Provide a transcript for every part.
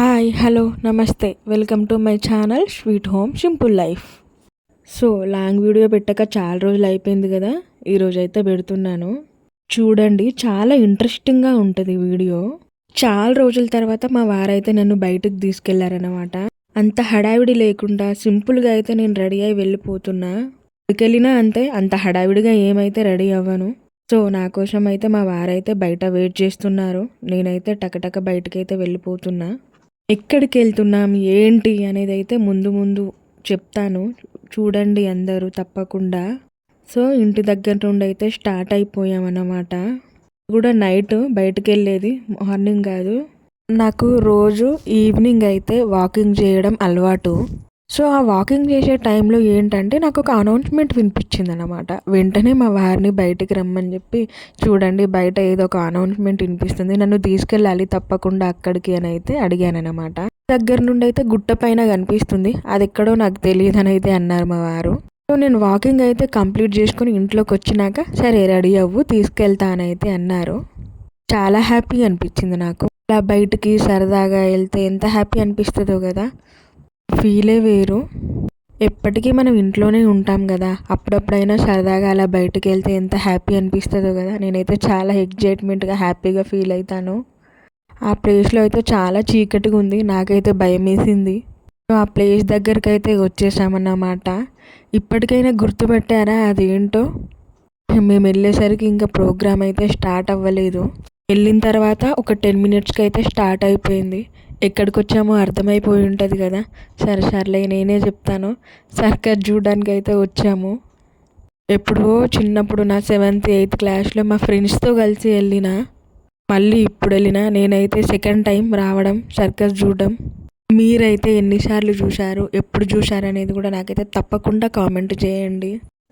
Hi hello నమస్తే. Welcome to my channel sweet home simple life so long video పెట్టక చాలా రోజులు అయిపోయింది కదా? ఈరోజు అయితే పెడుతున్నాను. చూడండి చాలా ఇంట్రెస్టింగ్గా ఉంటుంది వీడియో. చాలా రోజుల తర్వాత మా వారైతే నన్ను బయటకు తీసుకెళ్ళారనమాట అంత హడావిడి లేకుండా సింపుల్గా అయితే నేను రెడీ అయి వెళ్ళిపోతున్నా. వెళ్ళినా అంతే అంత హడావిడిగా ఏమైతే రెడీ అవ్వను. సో నా కోసం అయితే మా వారైతే బయట వెయిట్ చేస్తున్నారు. నేనైతే టకటక బయటకైతే వెళ్ళిపోతున్నా. ఎక్కడికి వెళ్తున్నాం ఏంటి అనేది అయితే ముందు ముందు చెప్తాను. చూడండి అందరూ తప్పకుండా. సో ఇంటి దగ్గర నుండి అయితే స్టార్ట్ అయిపోయామన్నమాట. కూడా నైట్ బయటకు వెళ్ళేది మార్నింగ్ కాదు. నాకు రోజు ఈవినింగ్ అయితే వాకింగ్ చేయడం అలవాటు. సో ఆ వాకింగ్ చేసే టైంలో ఏంటంటే నాకు ఒక అనౌన్స్మెంట్ వినిపించింది అనమాట వెంటనే మా వారిని బయటికి రమ్మని చెప్పి చూడండి బయట ఏదో ఒక అనౌన్స్మెంట్ వినిపిస్తుంది. నన్ను తీసుకెళ్ళాలి తప్పకుండా అక్కడికి అని అయితే అడిగాను అనమాట దగ్గర నుండి అయితే గుట్ట పైన కనిపిస్తుంది. అది ఎక్కడో నాకు తెలియదు అని అయితే అన్నారు మా వారు. సో నేను వాకింగ్ అయితే కంప్లీట్ చేసుకుని ఇంట్లోకి వచ్చినాక సరే రెడీ అవ్వు తీసుకెళ్తానైతే అన్నారు. చాలా హ్యాపీ అనిపించింది నాకు. అలా బయటికి సరదాగా వెళ్తే ఎంత హ్యాపీ అనిపిస్తుందో కదా. ఫీలే వేరు. ఎప్పటికీ మనం ఇంట్లోనే ఉంటాం కదా. అప్పుడప్పుడైనా సరదాగా అలా బయటకు వెళ్తే ఎంత హ్యాపీ అనిపిస్తుందో కదా. నేనైతే చాలా ఎగ్జైట్మెంట్గా హ్యాపీగా ఫీల్ అవుతాను ఆ ప్లేస్లో అయితే చాలా చీకటిగా ఉంది. నాకైతే భయం వేసింది. ఆ ప్లేస్ దగ్గరికి అయితే వచ్చేసామన్నమాట. ఇప్పటికైనా గుర్తుపెట్టారా? అదేంటో? మేము వెళ్ళేసరికి ఇంకా ప్రోగ్రామ్ అయితే స్టార్ట్ అవ్వలేదు. వెళ్ళిన తర్వాత ఒక టెన్ మినిట్స్కి అయితే స్టార్ట్ అయిపోయింది. ఎక్కడికి వచ్చామో అర్థమైపోయి ఉంటుంది కదా. సరే సర్లే నేనే చెప్తాను. సర్కస్ చూడడానికి అయితే వచ్చాము. ఎప్పుడో చిన్నప్పుడు నా సెవెంత్ ఎయిత్ క్లాస్లో మా ఫ్రెండ్స్తో కలిసి వెళ్ళిన మళ్ళీ ఇప్పుడు వెళ్ళిన నేనైతే సెకండ్ టైం రావడం సర్కస్ చూడడం. మీరైతే ఎన్నిసార్లు చూశారు ఎప్పుడు చూశారు అనేది కూడా నాకైతే తప్పకుండా కామెంట్ చేయండి.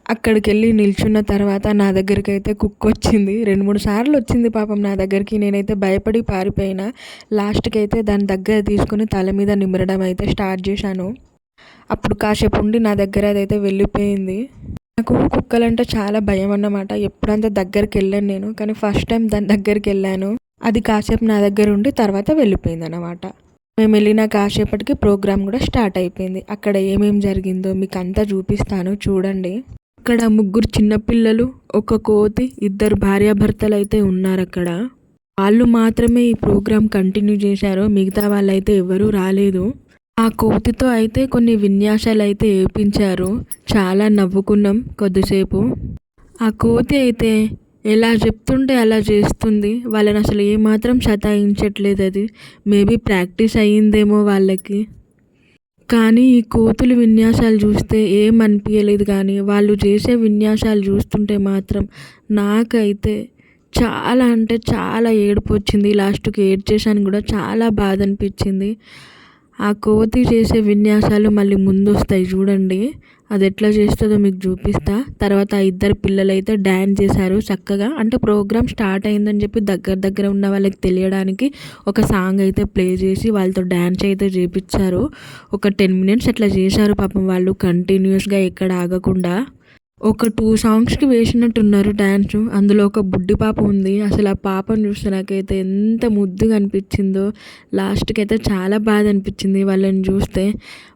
అక్కడికి వెళ్ళి నిల్చున్న తర్వాత నా దగ్గరికి అయితే కుక్ వచ్చింది. రెండు మూడు సార్లు వచ్చింది పాపం నా దగ్గరికి. నేనైతే భయపడి పారిపోయినా. లాస్ట్కి అయితే దాని దగ్గర తీసుకుని తల మీద నిమరడం అయితే స్టార్ట్ చేశాను. అప్పుడు కాసేపు ఉండి నా దగ్గర అదైతే వెళ్ళిపోయింది. నాకు కుక్కలంటే చాలా భయం అన్నమాట. ఎప్పుడంతా దగ్గరికి వెళ్ళాను నేను కానీ ఫస్ట్ టైం దాని దగ్గరికి వెళ్ళాను అది కాసేపు నా దగ్గర ఉండి తర్వాత వెళ్ళిపోయింది అనమాట మేము వెళ్ళిన కాసేపటికి ప్రోగ్రామ్ కూడా స్టార్ట్ అయిపోయింది. అక్కడ ఏమేం జరిగిందో మీకు అంతా చూపిస్తాను. చూడండి. అక్కడ ముగ్గురు చిన్నపిల్లలు ఒక కోతి ఇద్దరు భార్యాభర్తలు అయితే ఉన్నారు అక్కడ వాళ్ళు మాత్రమే ఈ ప్రోగ్రాం కంటిన్యూ చేశారు మిగతా వాళ్ళైతే ఎవరూ రాలేదు. ఆ కోతితో అయితే కొన్ని విన్యాసాలు అయితే వేపించారు చాలా నవ్వుకున్నాం కొద్దిసేపు. ఆ కోతి అయితే ఎలా చెప్తుంటే అలా చేస్తుంది. వాళ్ళని అసలు ఏమాత్రం సతాయించట్లేదు అది. మేబీ ప్రాక్టీస్ అయ్యిందేమో వాళ్ళకి. కానీ ఈ కోతులు విన్యాసాలు చూస్తే ఏం అనిపించలేదు కానీ వాళ్ళు చేసే విన్యాసాలు చూస్తుంటే మాత్రం నాకైతే చాలా అంటే చాలా ఏడుపు వచ్చింది. లాస్ట్కి ఏడ్చేసాను కూడా చాలా బాధ అనిపించింది. ఆ కోతి చేసే విన్యాసాలు మళ్ళీ ముందు వస్తాయి చూడండి. అది ఎట్లా చేస్తుందో మీకు చూపిస్తా. తర్వాత ఆ ఇద్దరు పిల్లలు అయితే డ్యాన్స్ చేశారు చక్కగా. అంటే ప్రోగ్రామ్ స్టార్ట్ అయిందని చెప్పి దగ్గర దగ్గర ఉన్న వాళ్ళకి తెలియడానికి ఒక సాంగ్ అయితే ప్లే చేసి వాళ్ళతో డ్యాన్స్ అయితే చేపించారు ఒక టెన్ మినిట్స్ అట్లా చేశారు పాపం వాళ్ళు కంటిన్యూస్గా ఎక్కడ ఆగకుండా. ఒక టూ సాంగ్స్కి వేసినట్టున్నారు డ్యాన్స్. అందులో ఒక బుడ్డి పాప ఉంది. అసలు ఆ పాపను చూస్తే నాకైతే ఎంత ముద్దుగా అనిపించిందో లాస్ట్కి అయితే చాలా బాధ అనిపించింది వాళ్ళని చూస్తే.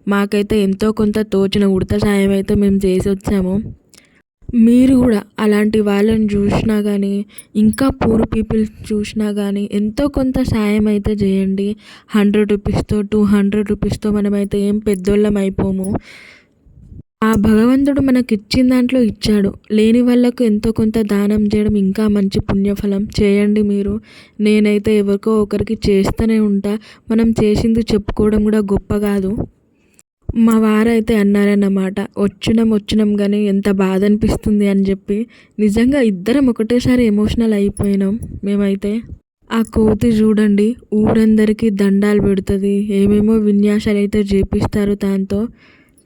మాకైతే ఎంతో కొంత తోచిన ఉడత సాయం అయితే మేము చేసి వచ్చాము. మీరు కూడా అలాంటి వాళ్ళని చూసినా కానీ ఇంకా పూర్ పీపుల్ చూసినా కానీ ఎంతో కొంత సాయం అయితే చేయండి. హండ్రెడ్ రూపీస్తో టూ హండ్రెడ్ రూపీస్తో మనమైతే ఏం పెద్దోళ్ళం అయిపోము. ఆ భగవంతుడు మనకి ఇచ్చిన దాంట్లో ఇచ్చాడు. లేని వాళ్ళకు ఎంతో కొంత దానం చేయడం ఇంకా మంచి పుణ్యఫలం. చేయండి మీరు. నేనైతే ఎవరికో ఒకరికి చేస్తూనే ఉంటా. మనం చేసింది చెప్పుకోవడం కూడా గొప్ప కాదు. మా వారైతే అన్నారన్నమాట. వచ్చినాం వచ్చినాం కానీ ఎంత బాధ అనిపిస్తుంది అని చెప్పి. నిజంగా ఇద్దరం ఒకటేసారి ఎమోషనల్ అయిపోయినాం మేమైతే. ఆ కోతి చూడండి. ఊరందరికీ దండాలు పెడుతుంది. ఏమేమో విన్యాసాలు అయితే చేపిస్తారు దాంతో.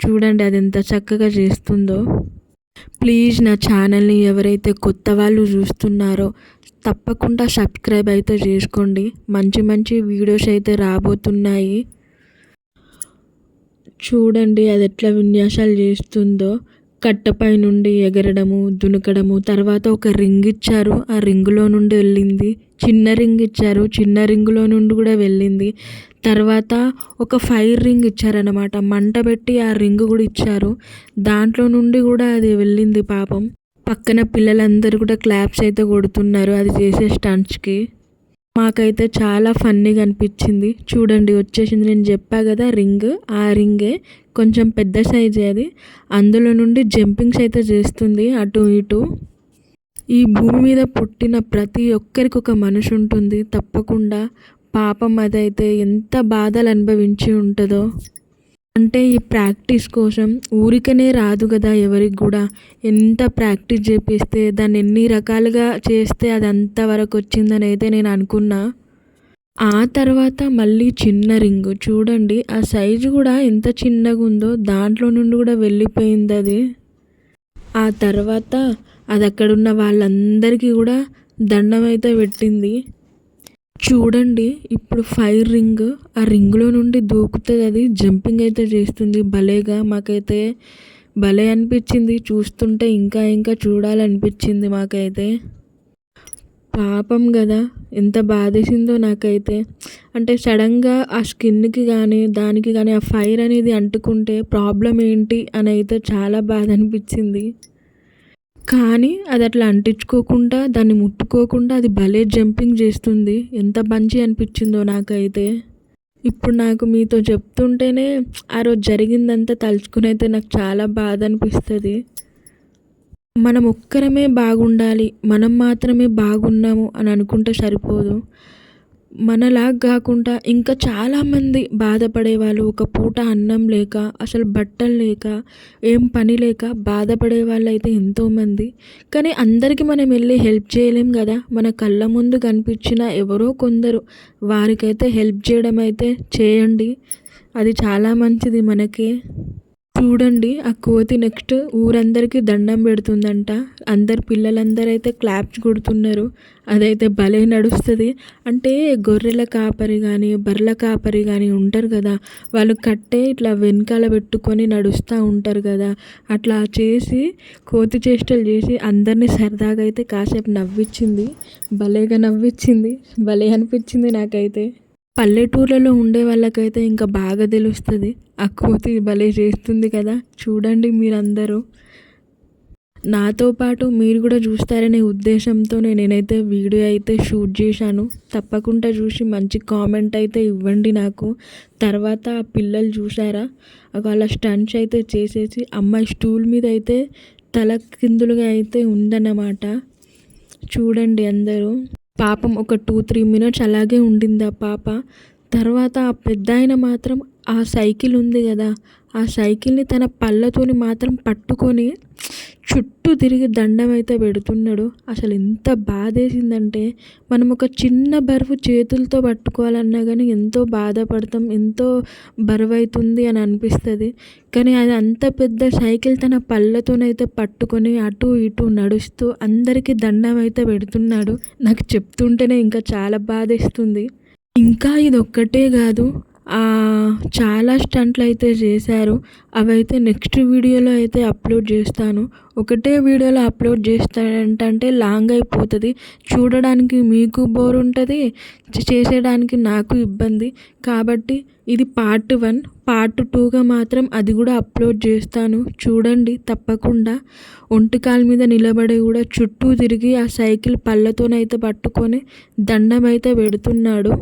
చూడండి అది ఎంత చక్కగా చేస్తుందో. ప్లీజ్ నా ఛానల్ని ఎవరైతే కొత్త వాళ్ళు చూస్తున్నారో తప్పకుండా సబ్స్క్రైబ్ అయితే చేసుకోండి. మంచి మంచి వీడియోస్ అయితే రాబోతున్నాయి. చూడండి అది ఎట్లా విన్యాసాలు చేస్తుందో. కట్టపై నుండి ఎగరడము దునకడము తర్వాత ఒక రింగ్ ఇచ్చారు. ఆ రింగులో నుండి వెళ్ళింది. చిన్న రింగ్ ఇచ్చారు. చిన్న రింగులో నుండి కూడా వెళ్ళింది. తర్వాత ఒక ఫైర్ రింగ్ ఇచ్చారనమాట మంట పెట్టి ఆ రింగ్ కూడా ఇచ్చారు. దాంట్లో నుండి కూడా అది వెళ్ళింది పాపం. పక్కన పిల్లలందరూ కూడా క్లాప్స్ అయితే కొడుతున్నారు అది చేసే స్టంట్స్కి. మాకైతే చాలా ఫన్నీగా అనిపించింది. చూడండి వచ్చేసింది నేను చెప్పా కదా రింగ్. ఆ రింగే కొంచెం పెద్ద సైజే అది. అందులో నుండి జంపింగ్స్ అయితే చేస్తుంది అటు ఇటు. ఈ భూమి మీద పుట్టిన ప్రతి ఒక్కరికి ఒక మనిషి ఉంటుంది. తప్పకుండా పాపం అదైతే ఎంత బాధలు అనుభవించి ఉంటుందో. అంటే ఈ ప్రాక్టీస్ కోసం ఊరికనే రాదు కదా ఎవరికి కూడా. ఎంత ప్రాక్టీస్ చేపిస్తే దాన్ని ఎన్ని రకాలుగా చేస్తే అది అంతవరకు వచ్చిందని అయితే నేను అనుకున్నా. ఆ తర్వాత మళ్ళీ చిన్న రింగు. చూడండి ఆ సైజు కూడా ఎంత చిన్నగా ఉందో దాంట్లో నుండి కూడా వెళ్ళిపోయింది అది. ఆ తర్వాత అది అక్కడున్న వాళ్ళందరికీ కూడా దండం అయితే పెట్టింది. చూడండి ఇప్పుడు ఫైర్ రింగ్ ఆ రింగ్లో నుండి దూకుతుంది అది. జంపింగ్ అయితే చేస్తుంది. భలేగా మాకైతే భలే అనిపించింది. చూస్తుంటే ఇంకా ఇంకా చూడాలనిపించింది మాకైతే. పాపం కదా ఎంత బాధేసిందో నాకైతే. అంటే సడన్గా ఆ స్కిన్కి కానీ దానికి కానీ ఆ ఫైర్ అనేది అంటుకుంటే ప్రాబ్లం ఏంటి అని అయితే చాలా బాధ అనిపించింది కానీ అది అట్లా అంటించుకోకుండా దాన్ని ముట్టుకోకుండా అది భలే జంపింగ్ చేస్తుంది. ఎంత మంచి అనిపించిందో నాకైతే. ఇప్పుడు నాకు మీతో చెప్తుంటేనే ఆ రోజు జరిగిందంతా తలుచుకుని అయితే నాకు చాలా బాధ అనిపిస్తుంది. మనం ఒక్కరమే బాగుండాలి మనం మాత్రమే బాగున్నాము అని అనుకుంటే సరిపోదు. మనలా కాకుండా ఇంకా చాలామంది బాధపడే వాళ్ళు ఒక పూట అన్నం లేక అసలు బట్టలు లేక ఏం పని లేక బాధపడే వాళ్ళు అయితే ఎంతోమంది. కానీ అందరికీ మనం వెళ్ళి హెల్ప్ చేయలేం కదా. మన కళ్ళ ముందు కనిపించిన ఎవరో కొందరు వారికైతే హెల్ప్ చేయడం అయితే చేయండి. అది చాలా మంచిది మనకి. చూడండి ఆ కోతి నెక్స్ట్ ఊరందరికీ దండం పెడుతుందంట. అందరు పిల్లలందరూ అయితే క్లాప్స్ కొడుతున్నారు. అదైతే భలే నడుస్తుంది. అంటే గొర్రెల కాపరి కానీ బర్రెల కాపరి కానీ ఉంటారు కదా వాళ్ళు కట్టే ఇట్లా వెనకాల పెట్టుకొని నడుస్తూ ఉంటారు కదా. అట్లా చేసి కోతి చేష్టలు చేసి అందరినీ సరదాగా అయితే కాసేపు నవ్వించింది భలేగా నవ్వించింది భలే అనిపించింది నాకైతే. పల్లెటూర్లలో ఉండే వాళ్ళకైతే ఇంకా బాగా తెలుస్తుంది. ఆ కోతి భలే చేస్తుంది కదా. చూడండి మీరందరూ. నాతో పాటు మీరు కూడా చూస్తారనే ఉద్దేశంతో నేనైతే వీడియో అయితే షూట్ చేశాను. తప్పకుండా చూసి మంచి కామెంట్ అయితే ఇవ్వండి నాకు. తర్వాత ఆ పిల్లలు చూసారా వాళ్ళ స్టంట్స్ అయితే చేసేసి అమ్మాయి స్టూల్ మీద అయితే తల కిందులుగా అయితే ఉందన్నమాట. చూడండి అందరూ. పాపం ఒక టూ త్రీ మినిట్స్ అలాగే ఉండింది ఆ పాప. తర్వాత ఆ పెద్ద ఆయన మాత్రం ఆ సైకిల్ ఉంది కదా ఆ సైకిల్ని తన పళ్ళతోని మాత్రం పట్టుకొని చుట్టూ తిరిగి దండం అయితే పెడుతున్నాడు. అసలు ఎంత బాధేసిందంటే మనం ఒక చిన్న బరువు చేతులతో పట్టుకోవాలన్నా కానీ ఎంతో బాధపడతాం ఎంతో బరువు అవుతుంది అని అనిపిస్తుంది. కానీ అది అంత పెద్ద సైకిల్ తన పళ్ళతోనైతే పట్టుకొని అటు ఇటు నడుస్తూ అందరికీ దండం అయితే పెడుతున్నాడు. నాకు చెప్తుంటేనే ఇంకా చాలా బాధేస్తుంది. ఇంకా ఇది ఒక్కటే కాదు చాలా స్టంట్లు అయితే చేశారు. అవైతే నెక్స్ట్ వీడియోలో అయితే అప్లోడ్ చేస్తాను. ఒకటే వీడియోలో అప్లోడ్ చేస్తానంటే లాంగ్ అయిపోతుంది. చూడడానికి మీకు బోర్ ఉంటుంది చేసేయడానికి నాకు ఇబ్బంది. కాబట్టి ఇది పార్ట్ వన్. పార్ట్ టూగా మాత్రం అది కూడా అప్లోడ్ చేస్తాను. చూడండి తప్పకుండా. ఒంటికాల మీద నిలబడి కూడా చుట్టూ తిరిగి ఆ సైకిల్ పళ్ళతోనైతే పట్టుకొని దండం అయితే పెడుతున్నాడు.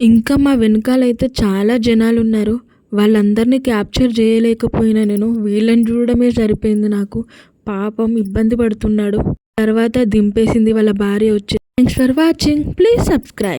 ఇంకా మా వెనకాలైతే చాలా జనాలు ఉన్నారు వాళ్ళందరినీ క్యాప్చర్ చేయలేకపోయినా నేను. వీళ్ళని చూడడమే సరిపోయింది నాకు. పాపం ఇబ్బంది పడుతున్నాడు. తర్వాత దింపేసింది వాళ్ళ భార్య వచ్చి. Thanks for watching. Please subscribe.